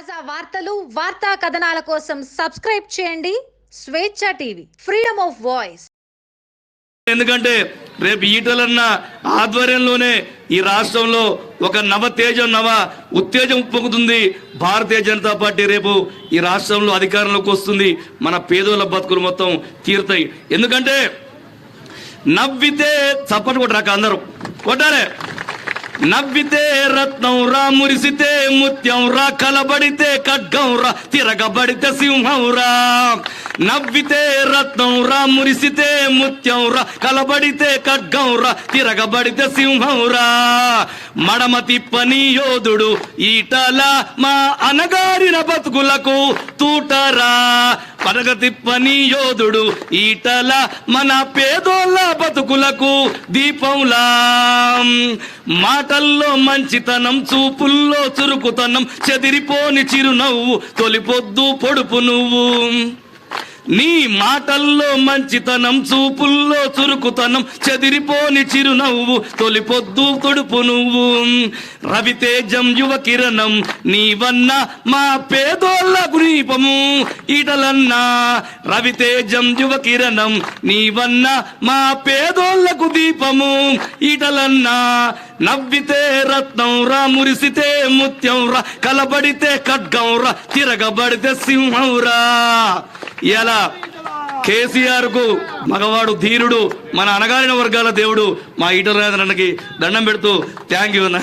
తాజా వార్తలు వార్తా కథనాల కోసం సబ్స్క్రైబ్ చేయండి. స్వేచ్ఛ టీవీ ఫ్రీడమ్ ఆఫ్ వాయిస్ ఎందుకంటే రేపు ఈటలన్న ఆధ్వర్యంలోనే ఈ రాష్ట్రంలో ఒక నవ తేజం నవ ఉత్తేజం పొందుతుంది భారతీయ జనతా పార్టీ రేపు ఈ రాష్ట్రంలో అధికారంలోకి వస్తుంది. మన పేదోళ్ళ బతుకులు మొత్తం తీరుతాయి. ఎందుకంటే నవ్వితే చప్పటి కొట్టరాక అందరూ. కొట్టారే నవ్వితే రత్నం రా మురిసితే ముత్యం రా కలబడితే ఖడ్గం రా తిరగబడితే సింహం రా. నవ్వితే రత్నం రా మురిసితే ముత్యం రా కలబడితే ఖడ్గం రా తిరగబడితే సింహం రా. మడమ తిప్పని యోధుడు ఈటల మా మారిన బతుకులకు తూటరా. పడగ తిప్పని యోధుడు ఈటల మన పేదోళ్ళ బతుకులకు దీపంలా. మాటల్లో మంచితనం చూపుల్లో చురుకుతనం చెదిరిపోని చిరునవ్వు తొలిపొద్దు పొడుపు నువ్వు. నీ మాటల్లో మంచితనం చూపుల్లో చురుకుతనం చెదిరిపోని చిరునవ్వు తొలిపొద్దు తొడుపు నువ్వు. రవితేజం యువ కిరణం నీవన్న మా పేదోళ్ళ గురీపము. ఈటలన్నా రవితేజం యువ కిరణం నీవన్న మా పేదోళ్ళకు దీపము ఈటలన్నా నవ్వితే రత్నం రా మురిసితే ముత్యం రా కలబడితే ఖడ్గం రా తిరగబడితే సింహం రా. ఇవాళ కేసీఆర్కు మగవాడు ధీరుడు మన అనగారిన వర్గాల దేవుడు మా ఈటల రాజేంద్రన్నకి దండం పెడుతూ థ్యాంక్ యూ అన్న.